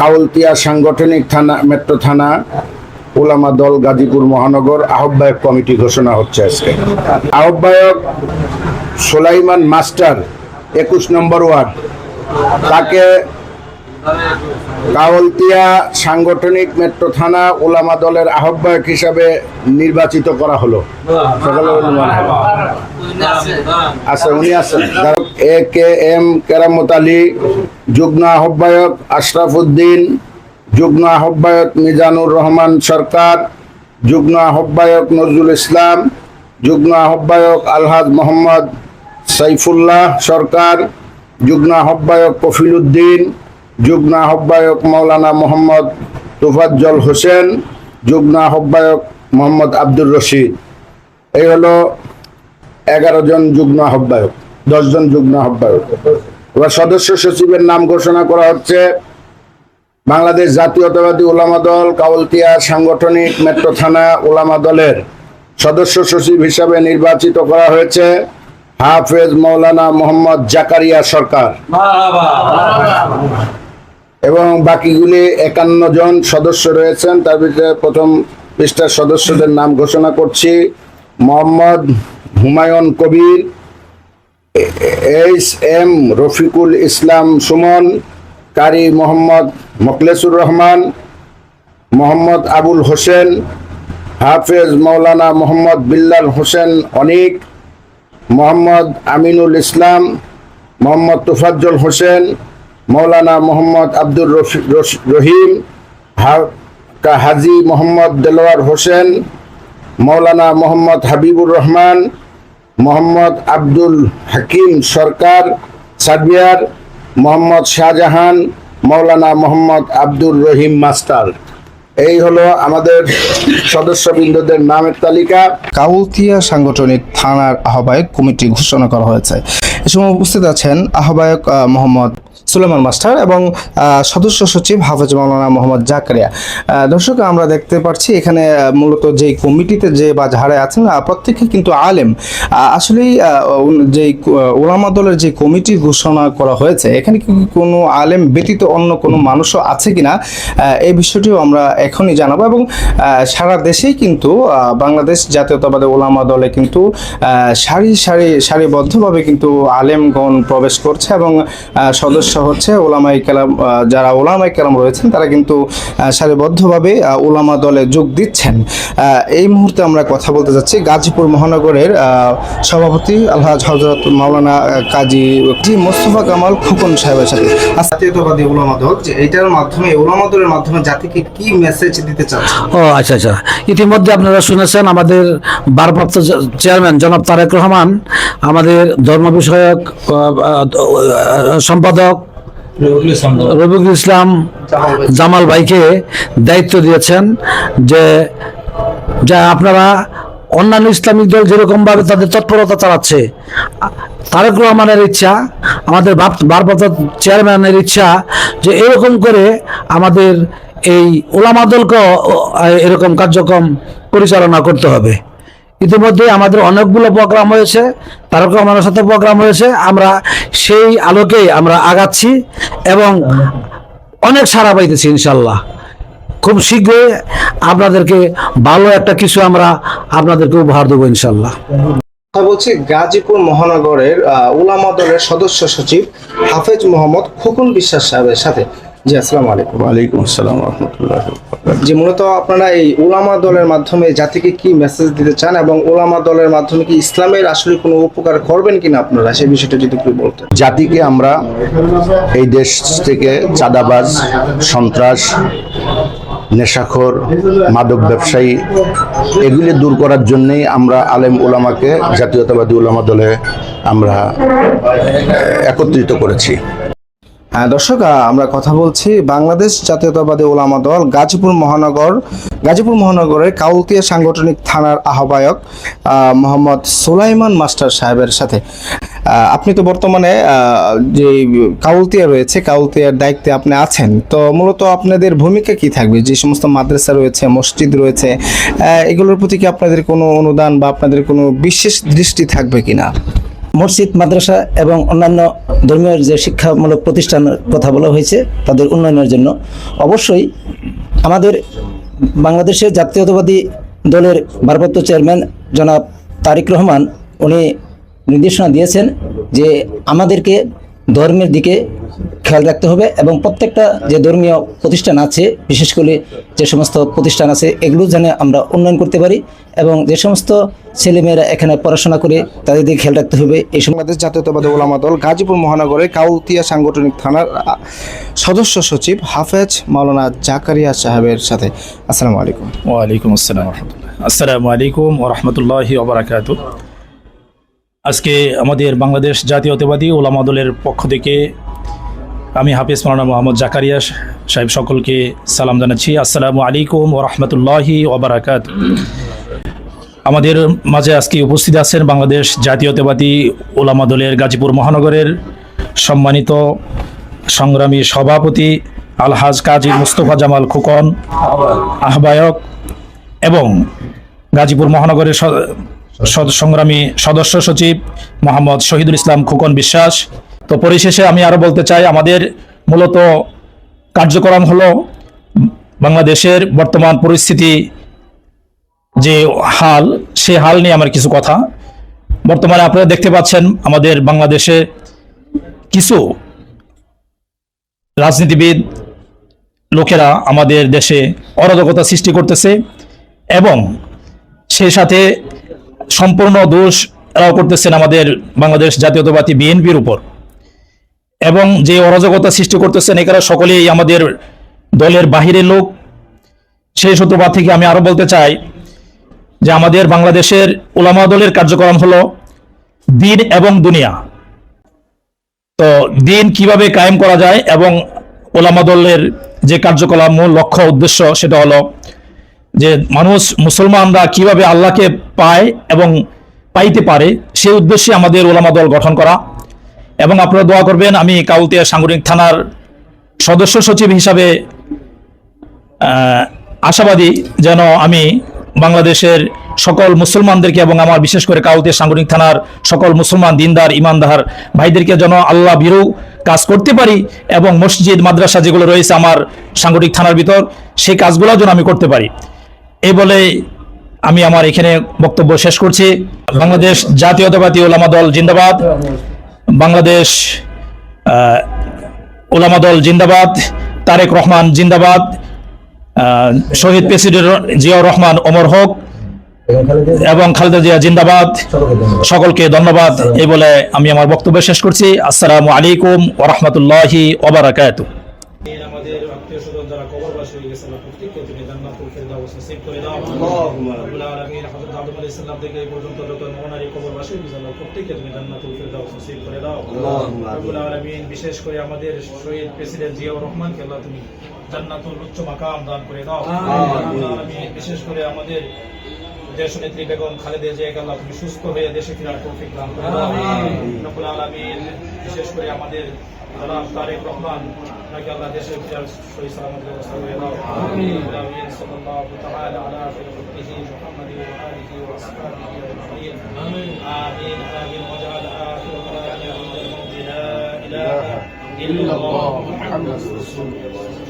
কাউলতিয়া সাংগঠনিক থানা, মেট্রো থানা, ওলামা দল গাজীপুর মহানগর আহ্বায়ক কমিটি ঘোষণা হচ্ছে আজকে। আহ্বায়ক সোলাইমান মাস্টার, একুশ নম্বর ওয়ার্ড, তাকে কাওলতিয়া সাংগঠনিক মেট্রো থানা ওলামা দলের আহ্বায়ক হিসাবে নির্বাচিত করা হলো সকলে। আচ্ছা উনি আছেন এ কে এম কেরামত আলী, যুগ্ম আহ্বায়ক আশরাফ উদ্দিন, যুগ্ম আহ্বায়ক মিজানুর রহমান সরকার, যুগ্ম আহ্বায়ক নজরুল ইসলাম, যুগ্ম আহ্বায়ক আলহাজ মোহাম্মদ সাইফুল্লাহ সরকার, যুগ্ম আহ্বায়ক কফিল উদ্দিন যুগ্ম আহ্বায়ক মৌলানা মোহাম্মদ তোফাজ্জল হোসেন যুগ্ম আহ্বায়ক মোহাম্মদ আব্দুর রশিদ। এই হলো এগারো জন যুগ্ম আহ্বায়ক দশজন যুগ্ম আহ্বায়ক। এবার সদস্য সচিবের নাম ঘোষণা করা হচ্ছে। বাংলাদেশ জাতীয়তাবাদী ওলামা দল, কাউলতিয়া সাংগঠনিক মেট্রো থানা ওলামা দলের সদস্য সচিব হিসাবে নির্বাচিত করা হয়েছে হাফেজ মৌলানা মোহাম্মদ জাকারিয়া সরকার। এবং বাকিগুলি একান্ন জন সদস্য রয়েছেন। তার ভিতরে প্রথম পৃষ্ঠার সদস্যদের নাম ঘোষণা করছি। মোহাম্মদ হুমায়ুন কবির, এইচ এম রফিকুল ইসলাম সুমন, কারি মোহাম্মদ মোখলেসুর রহমান, মোহাম্মদ আবুল হোসেন, হাফেজ মৌলানা মোহাম্মদ বিল্লাল হোসেন অনিক, মোহাম্মদ আমিনুল ইসলাম, মোহাম্মদ তুফাজ্জল হোসেন মৌলানা মোহাম্মদ আব্দুর রহিম হাজি মোহাম্মদ দেলোয়ার হোসেন, মৌলানা মোহাম্মদ হাবিবুর রহমান, মোহাম্মদ আব্দুল হাকিম সরকার সার্বিয়ার মোহাম্মদ শাহজাহান, মৌলানা মোহাম্মদ আব্দুর রহিম মাস্টার। এই হলো আমাদের সদস্যবৃন্দদের নামের তালিকা। কাউতিয়া সাংগঠনিক থানার আহ্বায়ক কমিটি ঘোষণা করা হয়েছে। এ সময় উপস্থিত আছেন আহ্বায়ক মোহাম্মদ সুলেমান মাস্টার এবং সদস্য সচিব হাফেজ মাওলানা মোহাম্মদ জাকারিয়া। দর্শক আমরা দেখতে পাচ্ছি এখানে মূলত যে কমিটিতে যে বা যারা আছেন প্রত্যেকে কিন্তু আলেম। আসলেই যে ওলামা দলের যে কমিটি ঘোষণা করা হয়েছে এখানে কি কোনো আলেম ব্যতীত অন্য কোনো মানুষও আছে কিনা এই বিষয়টিও আমরা এখনই জানাব এবং সারা দেশেই কিন্তু বাংলাদেশ জাতীয়তাবাদী ওলামা দলে কিন্তু সারি সারি সারিবদ্ধভাবে কিন্তু আলেমগণ প্রবেশ করছে এবং আহ, সদস্য হচ্ছে ওলামাই কেলাম যারা ওলামাই কেলাম রয়েছেন, তারা কিন্তু সারিবদ্ধভাবে ওলামা দলে যোগ দিচ্ছেন। এই মুহূর্তে আমরা কথা বলতে যাচ্ছি গাজীপুর মহানগরের সভাপতি আলহাজ হজরত মাওলানা কাজী মোস্তফা কামাল খোকন সাহেবের সাথে। জাতীয়তাবাদী ওলামা দল, যে এইটার মাধ্যমে, ওলামা দলের মাধ্যমে জাতিকে কি মেসেজ দিতে চাচ্ছে ও আচ্ছা আচ্ছা। ইতিমধ্যে আপনারা শুনেছেন আমাদের ভারপ্রাপ্ত চেয়ারম্যান জনাব তারেক রহমান, আমাদের ধর্ম বিষয়ক সম্পাদক রবিকুল ইসলাম জামাল। ভাইকে দায়িত্ব দিয়েছেন যে, যা আপনারা অন্যান্য ইসলামিক দল যেরকম ভাবে তাদের তৎপরতা চালাচ্ছে, তারেক রহমানের ইচ্ছা, আমাদের ভারপ্রাপ্ত চেয়ারম্যানের ইচ্ছা যে এরকম করে আমাদের এই ওলামা দলকে এরকম কার্যক্রম পরিচালনা করতে হবে। ইতিমধ্যে আমাদের অনেকগুলো প্রোগ্রাম হয়েছে, তারক রহমানের সাথে প্রোগ্রাম হয়েছে। আমরা সেই আলোকেই আমরা আগাচ্ছি এবং অনেক সাড়া পাইতেছি ইনশাল্লাহ খুব শীঘ্রই আপনাদেরকে ভালো একটা কিছু আমরা আপনাদেরকে উপহার দেবো ইনশাল্লাহ বলছি গাজীপুর মহানগরের উলামা দলের সদস্য সচিব হাফেজ মোহাম্মদ খোকন বিশ্বাস সাহেবের সাথে। জি আসসালামু আলাইকুম। ওয়ালাইকুম আসসালাম রহমতুল্লাহ যে মূলত আপনারা এই ওলামা দলের মাধ্যমে জাতিকে কি মেসেজ দিতে চান এবং ওলামা দলের মাধ্যমে কি ইসলামের আসলে কোনো উপকার করবেন কিনা আপনারা? সেই বিষয়টা যদি একটু বলতেন। জাতিকে আমরা এই দেশ থেকে চাঁদাবাজ সন্ত্রাস নেশাখোর মাদক ব্যবসায়ী এগুলি দূর করার জন্যই আমরা আলেম ওলামাকে জাতীয়তাবাদী ওলামা দলে আমরা একত্রিত করেছি। দর্শক আমরা কথা বলছি বাংলাদেশ জাতীয়তাবাদী ওলামা দল গাজীপুর মহানগর, গাজীপুর মহানগরের কাউলতিয়া সাংগঠনিক থানার আহ্বায়ক মোহাম্মদ সুলাইমান মাস্টার সাহেবের সাথে। আপনি তো বর্তমানে যে কাউলতিয়া রয়েছে, কাউলতিয়ার দায়িত্বে আপনি আছেন। তো মূলত আপনাদের ভূমিকা কি থাকবে? যে সমস্ত মাদ্রাসা রয়েছে, মসজিদ রয়েছে এগুলোর প্রতি কি আপনাদের কোনো অনুদান বা আপনাদের কোনো বিশেষ দৃষ্টি থাকবে কিনা? মসজিদ, মাদ্রাসা এবং অন্যান্য ধর্মীয় যে শিক্ষামূলক প্রতিষ্ঠানের কথা বলা হয়েছে, তাদের উন্নয়নের জন্য। অবশ্যই আমাদের বাংলাদেশের জাতীয়তাবাদী দলের ভারপ্রাপ্ত চেয়ারম্যান জনাব তারিক রহমান, উনি নির্দেশনা দিয়েছেন যে আমাদেরকে ধর্মের দিকে খেয়াল রাখতে হবে এবং প্রত্যেকটা যে ধর্মীয় প্রতিষ্ঠান আছে, বিশেষ করে যে সমস্ত প্রতিষ্ঠান আছে, এগুলো যেন আমরা উন্নয়ন করতে পারি। এবং যে সমস্ত ছেলেমেয়েরা এখানে পড়াশোনা করে তাদের দিকে খেয়াল রাখতে হবে এই সময় বাংলাদেশ জাতীয়তাবাদী ওলামা দল গাজীপুর মহানগরের কাউতিয়া সাংগঠনিক থানার সদস্য সচিব হাফেজ মাওলানা জাকারিয়া সাহেবের সাথে। আসসালামু আলাইকুম। ওয়ালাইকুম আসসালাম রহমতুল্লাহ। আসসালামু আলাইকুম ওরহমতুল্লাহি ওবরাকাত আজকে আমাদের বাংলাদেশ জাতীয়তাবাদী ওলামা দলের পক্ষ থেকে আমি হাফিজ মাওলানা মোহাম্মদ জাকারিয়া সাহেব সকলকে সালাম জানাচ্ছি। আসসালামু আলাইকুম ওরহমতুল্লাহি ওবরাকাত আমাদের মাঝে আজকে উপস্থিত আছেন বাংলাদেশ জাতীয়তাবাদী ওলামা দলের গাজীপুর মহানগরের সম্মানিত সংগ্রামী সভাপতি আলহাজ কাজী মুস্তফা জামাল খোকন, আহ্বায়ক এবং গাজীপুর মহানগরের সংগ্রামী সদস্য সচিব মোহাম্মদ শহীদুল ইসলাম খোকন বিশ্বাস। তো পরিশেষে আমি আরও বলতে চাই, আমাদের মূলত কার্যক্রম হলো বাংলাদেশের বর্তমান পরিস্থিতি যে হাল, সে হাল নিয়ে আমার কিছু কথা। বর্তমানে আপনারা দেখতে পাচ্ছেন আমাদের বাংলাদেশে কিছু রাজনীতিবিদ লোকেরা আমাদের দেশে অরাজকতা সৃষ্টি করতেছে এবং সেই সাথে সম্পূর্ণ দোষ এরাও করতেছেন আমাদের বাংলাদেশ জাতীয়তাবাদী বিএনপির উপর। এবং যে অরাজকতা সৃষ্টি করতেছেন, এখানে সকলেই আমাদের দলের বাহিরের লোক। সেই সূত্রপাত থেকে আমি আরও বলতে চাই যে আমাদের বাংলাদেশের ওলামা দলের কার্যক্রম হলো দিন এবং দুনিয়া। তো দিন কীভাবে কায়েম করা যায় এবং ওলামা দলের যে কার্যকলাপ মূল লক্ষ্য উদ্দেশ্য সেটা হলো যে মানুষ মুসলমানরা কীভাবে আল্লাহকে পায় এবং পাইতে পারে সেই উদ্দেশ্যে আমাদের ওলামা দল গঠন করা। এবং আপনারা দোয়া করবেন, আমি কাউতিয়া সাংগঠনিক থানার সদস্য সচিব হিসাবে আশাবাদী যেন আমি বাংলাদেশের সকল মুসলমানদেরকে এবং আমার বিশেষ করে কাউতিয়া সাংগঠনিক থানার সকল মুসলমান দিনদার, ইমানদার ভাইদেরকে যেন আল্লাহ বিরু কাজ করতে পারি এবং মসজিদ, মাদ্রাসা যেগুলো রয়েছে আমার সাংগঠনিক থানার ভিতর, সেই কাজগুলো যেন আমি করতে পারি। এই বলে আমি আমার এখানে বক্তব্য শেষ করছি। বাংলাদেশ জাতীয়তাবাদী ওলামা দল জিন্দাবাদ। বাংলাদেশ ওলামা দল জিন্দাবাদ। তারেক রহমান জিন্দাবাদ। শহীদ প্রেসিডেন্ট জিয়াউর রহমান ওমর হক এবং খালেদা জিয়া জিন্দাবাদ। সকলকে ধন্যবাদ। এই বলে আমি আমার বক্তব্য শেষ করছি। আসসালামু আলাইকুম ওরহমতুল্লাহি ওবরাকাতু আমাদের আত্মীয় স্বজন যারা কবরবাসী হয়ে গেছে প্রত্যেককে তুমি জান্নাতুল ফেরদাউস নসিব করে দাও রব্বুল আলামিন হযরত আদম আলাইহিস সালাম থেকে এই পর্যন্ত যত মনারি কবরবাসী প্রত্যেককে তুমি জান্নাতুল ফেরদাউস নসিব করে দাও রব্বুল আলামিন বিশেষ করে আমাদের শহীদ প্রেসিডেন্ট জিয়াউর রহমানকে আল্লাহ তুমি জান্নাতুল উচ্চ মাকাম দান করে দাও। আলামিন বিশেষ করে আমাদের দেশ নেত্রী বেগম খালেদা জিয়াকে আল্লাহ তুমি সুস্থ হয়ে দেশে ফেরার তৌফিক দান করে দাও। রব্বুল আলামিন বিশেষ করে আমাদের জনাব তারেক রহমান নাকি আল্লাহ দেশে ফেরার সহি সালামত ব্যবস্থা করে দাও। আলামিন সাল্লাল্লাহু তাআলা আলা খাইরিহি মুহাম্মাদি ওয়া আলিহি ওয়া আসহাবিহি আজমাইন। আমিন। আমিন আমিন। ওয়াজআল আখির কালামিনা লা ইলাহা ইল্লাল্লাহ মুহাম্মাদুর রাসূলুল্লাহ।